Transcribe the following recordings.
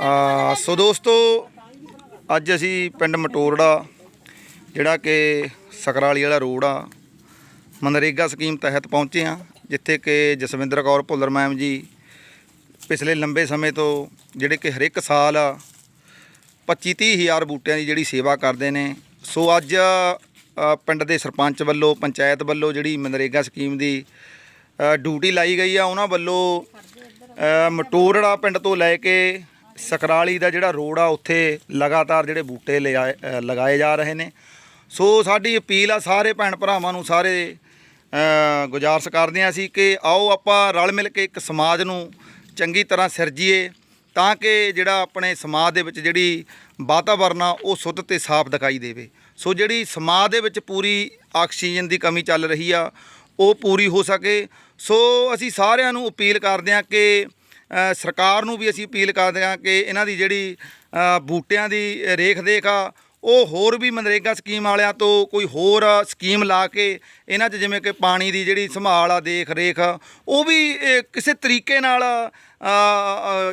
ਆ ਸੋ ਦੋਸਤੋ ਅੱਜ ਅਸੀਂ ਪਿੰਡ ਮਟੋਰੜਾ ਜਿਹੜਾ ਕਿ ਸਕਰਾਲੀ ਵਾਲਾ ਰੋਡ ਆ ਮਨਰੇਗਾ ਸਕੀਮ ਤਹਿਤ ਪਹੁੰਚੇ ਆ ਜਿੱਥੇ ਕਿ ਜਸਵਿੰਦਰ ਕੌਰ ਭੁੱਲਰ ਮੈਮ ਜੀ ਪਿਛਲੇ ਲੰਬੇ ਸਮੇਂ ਤੋਂ ਜਿਹੜੇ ਕਿ ਹਰ ਇੱਕ ਸਾਲ 25 ਤੀਹ ਹਜ਼ਾਰ ਬੂਟਿਆਂ ਦੀ ਜਿਹੜੀ ਸੇਵਾ ਕਰਦੇ ਨੇ। ਸੋ ਅੱਜ ਪਿੰਡ ਦੇ ਸਰਪੰਚ ਵੱਲੋਂ ਪੰਚਾਇਤ ਵੱਲੋਂ ਜਿਹੜੀ ਮਨਰੇਗਾ ਸਕੀਮ ਦੀ ਡਿਊਟੀ ਲਾਈ ਗਈ ਆ ਉਹਨਾਂ ਵੱਲੋਂ ਮਟੋਰੜਾ ਪਿੰਡ ਤੋਂ ਲੈ ਕੇ ਸਕਰਾਲੀ ਦਾ ਜਿਹੜਾ ਰੋਡ ਆ, ਉੱਥੇ ਲਗਾਤਾਰ ਜਿਹੜੇ ਬੂਟੇ ਲਿਆਏ- ਲਗਾਏ ਜਾ ਰਹੇ ਨੇ। ਸੋ ਸਾਡੀ ਅਪੀਲ ਆ ਸਾਰੇ ਭੈਣ ਭਰਾਵਾਂ ਨੂੰ, ਸਾਰੇ ਗੁਜ਼ਾਰਸ਼ ਕਰਦੇ ਹਾਂ ਅਸੀਂ ਕਿ ਆਓ ਆਪਾਂ ਰਲ ਮਿਲ ਕੇ ਇੱਕ ਸਮਾਜ ਨੂੰ ਚੰਗੀ ਤਰ੍ਹਾਂ ਸਿਰਜੀਏ, ਤਾਂ ਕਿ ਜਿਹੜਾ ਆਪਣੇ ਸਮਾਜ ਦੇ ਵਿੱਚ ਜਿਹੜੀ ਵਾਤਾਵਰਨ ਆ, ਉਹ ਸ਼ੁੱਧ ਤੇ ਸਾਫ਼ ਦਿਖਾਈ ਦੇਵੇ। ਸੋ ਜਿਹੜੀ ਸਮਾਜ ਦੇ ਵਿੱਚ ਪੂਰੀ ਆਕਸੀਜਨ ਦੀ ਕਮੀ ਚੱਲ ਰਹੀ ਆ, ਉਹ ਪੂਰੀ ਹੋ ਸਕੇ। ਸੋ ਅਸੀਂ ਸਾਰਿਆਂ ਨੂੰ ਅਪੀਲ ਕਰਦੇ ਹਾਂ ਕਿ ਸਰਕਾਰ ਨੂੰ ਵੀ ਅਸੀਂ ਅਪੀਲ ਕਰਦੇ ਹਾਂ ਕਿ ਇਹਨਾਂ ਦੀ ਜਿਹੜੀ ਬੂਟਿਆਂ ਦੀ ਰੇਖ ਦੇਖ ਆ, ਉਹ ਹੋਰ ਵੀ ਮਨਰੇਗਾ ਸਕੀਮ ਵਾਲਿਆਂ ਤੋਂ ਕੋਈ ਹੋਰ ਸਕੀਮ ਲਾ ਕੇ ਇਹਨਾਂ 'ਚ ਜਿਵੇਂ ਕਿ ਪਾਣੀ ਦੀ ਜਿਹੜੀ ਸੰਭਾਲ ਆ, ਦੇਖ ਰੇਖ, ਉਹ ਵੀ ਕਿਸੇ ਤਰੀਕੇ ਨਾਲ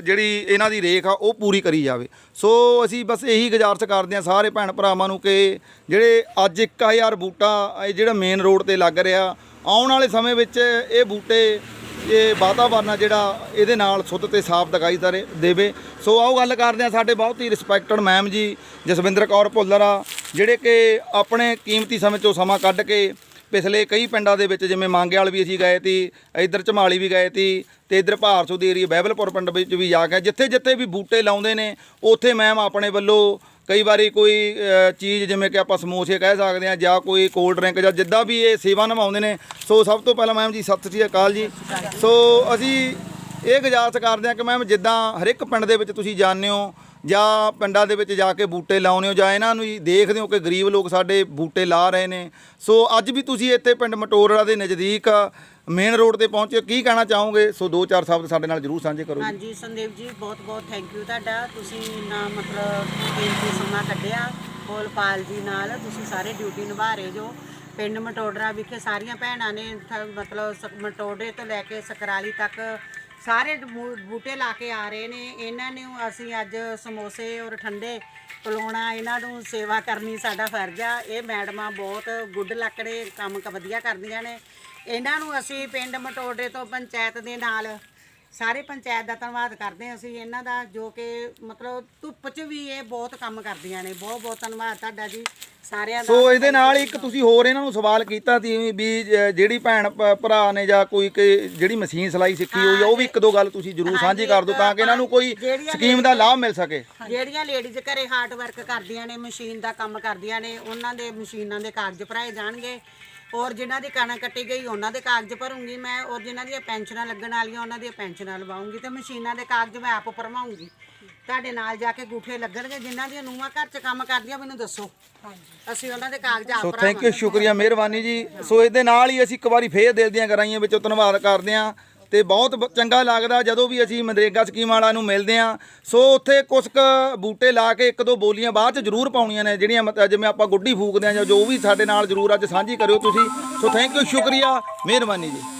ਜਿਹੜੀ ਇਹਨਾਂ ਦੀ ਰੇਖ ਆ, ਉਹ ਪੂਰੀ ਕਰੀ ਜਾਵੇ। ਸੋ ਅਸੀਂ ਬਸ ਇਹੀ ਗੁਜ਼ਾਰਿਸ਼ ਕਰਦੇ ਹਾਂ ਸਾਰੇ ਭੈਣ ਭਰਾਵਾਂ ਨੂੰ ਕਿ ਜਿਹੜੇ ਅੱਜ 1000 ਬੂਟਾ, ਇਹ ਜਿਹੜਾ ਮੇਨ ਰੋਡ ਤੇ ਲੱਗ ਰਿਹਾ, ਆਉਣ ਵਾਲੇ ਸਮੇਂ ਵਿੱਚ ਇਹ ਬੂਟੇ ਇਹ ਵਾਤਾਵਰਨ ਆ ਜਿਹੜਾ ਇਹਦੇ ਨਾਲ ਸ਼ੁੱਧ ਤੇ ਸਾਫ਼ ਦਿਖਾਈ ਦਰੇ ਦੇਵੇ। ਸੋ ਆਓ ਗੱਲ ਕਰਦੇ ਆ ਸਾਡੇ ਬਹੁਤ ਹੀ ਰਿਸਪੈਕਟਡ ਮੈਮ ਜੀ, ਜਸਵਿੰਦਰ ਕੌਰ ਭੁੱਲਰ ਆ, ਜਿਹੜੇ ਕਿ ਆਪਣੇ ਕੀਮਤੀ ਸਮੇਂ ਚੋਂ ਸਮਾਂ ਕੱਢ ਕੇ ਪਿਛਲੇ ਕਈ ਪਿੰਡਾਂ ਦੇ ਵਿੱਚ ਜਿਵੇਂ ਮੰਗੇਵਾਲ ਵੀ ਅਸੀਂ ਗਏ ਤੀ ਇੱਧਰ ਝਮਾਲੀ ਵੀ ਗਏ ਤੀ ਤੇ ਇੱਧਰ ਭਾਰਸੂ ਦੇ ਏਰੀਆ ਬਹਿਬਲਪੁਰ ਪਿੰਡ ਵਿੱਚ ਵੀ ਜਾ ਕੇ ਜਿੱਥੇ ਜਿੱਥੇ ਵੀ ਬੂਟੇ ਲਾਉਂਦੇ ਨੇ, ਉੱਥੇ ਮੈਮ ਆਪਣੇ ਵੱਲੋਂ ਕਈ ਵਾਰੀ ਕੋਈ ਚੀਜ਼ ਜਿਵੇਂ ਕਿ ਆਪਾਂ ਸਮੋਸੇ ਕਹਿ ਸਕਦੇ ਹਾਂ ਜਾਂ ਕੋਈ ਕੋਲਡ ਡਰਿੰਕ ਜਾਂ ਜਿੱਦਾਂ ਵੀ ਇਹ ਸੇਵਾ ਨਿਭਾਉਂਦੇ ਨੇ। ਸੋ ਸਭ ਤੋਂ ਪਹਿਲਾਂ ਮੈਮ ਜੀ, ਸਤਿ ਸ੍ਰੀ ਅਕਾਲ ਜੀ। ਸੋ ਅਸੀਂ ਇਹ ਗੁਜ਼ਾਰਿਸ਼ ਕਰਦੇ ਹਾਂ ਕਿ ਮੈਮ ਜਿੱਦਾਂ ਹਰ ਇੱਕ ਪਿੰਡ ਦੇ ਵਿੱਚ ਤੁਸੀਂ ਜਾਂਦੇ ਹੋ ਜਾਂ ਪਿੰਡਾਂ ਦੇ ਵਿੱਚ ਜਾ ਕੇ ਬੂਟੇ ਲਾਉਂਦੇ ਹੋ ਜਾਂ ਇਹਨਾਂ ਨੂੰ ਹੀ ਦੇਖਦੇ ਹੋ ਕਿ ਗਰੀਬ ਲੋਕ ਸਾਡੇ ਬੂਟੇ ਲਾ ਰਹੇ ਨੇ। ਸੋ ਅੱਜ ਵੀ ਤੁਸੀਂ ਇੱਥੇ ਪਿੰਡ ਮਟੋਰੜਾ ਦੇ ਨਜ਼ਦੀਕ ਮੇਨ ਰੋਡ ਤੇ ਪਹੁੰਚੇ ਕੀ ਕਹਿਣਾ ਚਾਹੋਗੇ? ਸੋ ਦੋ ਚਾਰ ਸ਼ਬਦ ਸਾਡੇ ਨਾਲ ਜਰੂਰ ਸਾਂਝੇ ਕਰੋ ਹਾਂਜੀ, ਸੰਦੀਪ ਜੀ, ਬਹੁਤ ਬਹੁਤ ਥੈਂਕ ਯੂ ਤੁਹਾਡਾ। ਤੁਸੀਂ ਨਾ ਮਤਲਬ ਕੀਮਤੀ ਸਮਾਂ ਕੱਢਿਆ ਬੋਲਪਾਲ ਜੀ ਨਾਲ। ਤੁਸੀਂ ਸਾਰੇ ਡਿਊਟੀ ਨਿਭਾ ਰਹੇ ਜੋ। ਪਿੰਡ ਮਟੋਡਰਾ ਵਿਖੇ ਸਾਰੀਆਂ ਭੈਣਾਂ ਨੇ ਥ- ਮਤਲਬ ਸ- ਮਟੋਡਰੇ ਤੋਂ ਲੈ ਕੇ ਸਕਰਾਲੀ ਤੱਕ ਸਾਰੇ ਬੂ- ਬੂਟੇ ਲਾ ਕੇ ਆ ਰਹੇ ਨੇ। ਇਹਨਾਂ ਨੂੰ ਅਸੀਂ ਅੱਜ ਸਮੋਸੇ ਔਰ ਠੰਡੇ ਪਿਲਾਉਣਾ, ਇਹਨਾਂ ਨੂੰ ਸੇਵਾ ਕਰਨੀ ਸਾਡਾ ਫਰਜ਼ ਆ। ਇਹ ਮੈਡਮਾਂ ਬਹੁਤ ਗੁੱਡ ਲੱਕੜੇ ਕੰਮ ਕ, ਵਧੀਆ ਕਰਦੀਆਂ ਨੇ। ਇਹਨਾਂ ਨੂੰ ਅਸੀਂ ਪਿੰਡ ਮਟੋਡਰੇ ਤੋਂ ਪੰਚਾਇਤ ਦੇ ਨਾਲ ਸਾਰੇ ਪੰਚਾਇਤ ਦਾ ਧੰਨਵਾਦ ਕਰਦੇ ਹਾਂ ਅਸੀਂ ਇਹਨਾਂ ਦਾ ਜੋ ਕਿ ਮਤਲਬ ਧੁੱਪ 'ਚ ਵੀ ਇਹ ਬਹੁਤ ਕੰਮ ਕਰਦੀਆਂ ਨੇ। ਬਹੁਤ ਬਹੁਤ ਧੰਨਵਾਦ ਤੁਹਾਡਾ ਜੀ ਸਾਰਿਆਂ ਦਾ। ਸੋ ਇਹਦੇ ਨਾਲ ਇੱਕ ਤੁਸੀਂ ਹੋਰ ਇਹਨਾਂ ਨੂੰ ਸਵਾਲ ਕੀਤਾ ਸੀ ਵੀ ਜ- ਜਿਹੜੀ ਭੈਣ ਭ- ਭਰਾ ਨੇ ਜਾਂ ਕੋਈ ਕਿ ਜਿਹੜੀ ਮਸ਼ੀਨ ਸਿਲਾਈ ਸਿੱਖੀ ਹੋਈ ਆ ਉਹ ਵੀ ਇੱਕ ਦੋ ਗੱਲ ਤੁਸੀਂ ਜ਼ਰੂਰ ਸਾਂਝੀ ਕਰ ਦਿਓ ਤਾਂ ਕਿ ਇਹਨਾਂ ਨੂੰ ਕੋਈ ਜਿਹੜੀਆਂ ਸਕੀਮ ਦਾ ਲਾਭ ਮਿਲ ਸਕੇ। ਜਿਹੜੀਆਂ ਲੇਡੀਜ਼ ਘਰੇ ਹਾਰਡ ਵਰਕ ਕਰਦੀਆਂ ਨੇ ਮਸ਼ੀਨ ਦਾ ਕੰਮ ਕਰਦੀਆਂ ਨੇ ਉਹਨਾਂ ਦੇ ਮਸ਼ੀਨਾਂ ਦੇ ਕਾਗਜ਼ ਭਰਾਏ ਜਾਣਗੇ। ਔਰ ਜਿਨ੍ਹਾਂ ਦੀ ਕਣਕ ਕੱਟੀ ਗਈ ਉਹਨਾਂ ਦੇ ਕਾਗਜ਼ ਭਰੂੰਗੀ ਮੈਂ ਔਰ ਜਿਨ੍ਹਾਂ ਦੀਆਂ ਪੈਨਸ਼ਨਾਂ ਲੱਗਣ ਵਾਲੀਆਂ ਉਹਨਾਂ ਦੀਆਂ ਪੈਨਸ਼ਨਾਂ ਲਵਾਉਂਗੀ ਤੇ ਮਸ਼ੀਨਾਂ ਦੇ ਕਾਗਜ਼ ਮੈਂ ਆਪ ਭਰਵਾਉਂਗੀ। ਤੁਹਾਡੇ ਨਾਲ ਜਾ ਕੇ ਗੂਠੇ ਲੱਗਣਗੇ ਜਿਨ੍ਹਾਂ ਦੀਆਂ ਨੂੰਹਾਂ ਘਰ 'ਚ ਕੰਮ ਕਰਦੀਆਂ ਮੈਨੂੰ ਦੱਸੋ। ਅਸੀਂ ਉਹਨਾਂ ਦੇ ਕਾਗਜ਼ ਆਪ ਸੋ ਥੈਂਕ ਯੂ ਸ਼ੁਕਰੀਆ ਮਿਹਰਬਾਨੀ ਜੀ। ਸੋ ਇਹਦੇ ਨਾਲ ਹੀ ਅਸੀਂ ਇੱਕ ਵਾਰੀ ਫੇਰ ਦਿਲ ਦੀਆਂ ਗਰਾਈਆਂ ਵਿੱਚੋਂ ਧੰਨਵਾਦ ਕਰਦੇ ਹਾਂ। ਤੇ ਬਹੁਤ ਬ- ਚੰਗਾ ਲੱਗਦਾ ਜਦੋਂ ਵੀ ਅਸੀਂ ਮਨਰੇਗਾ ਸਕੀਮ ਵਾਲਿਆਂ ਨੂੰ ਮਿਲਦੇ ਹਾਂ। ਸੋ ਉੱਥੇ ਕੁਛ ਕੁ ਬੂਟੇ ਲਾ ਕੇ ਇੱਕ ਦੋ ਬੋਲੀਆਂ ਬਾਅਦ ਚ ਜ਼ਰੂਰ ਪਾਉਣੀਆਂ ਨੇ, ਜਿਹੜੀਆਂ ਮਤ- ਜਿਵੇਂ ਆਪਾਂ ਗੁੱਡੀ ਫੂਕਦੇ ਹਾਂ ਜਾਂ ਜੋ ਵੀ ਸਾਡੇ ਨਾਲ ਜ਼ਰੂਰ ਅੱਜ ਸਾਂਝੀ ਕਰਿਓ ਤੁਸੀਂ। ਸੋ ਥੈਂਕ ਯੂ ਸ਼ੁਕਰੀਆ, ਮਿਹਰਬਾਨੀ ਜੀ।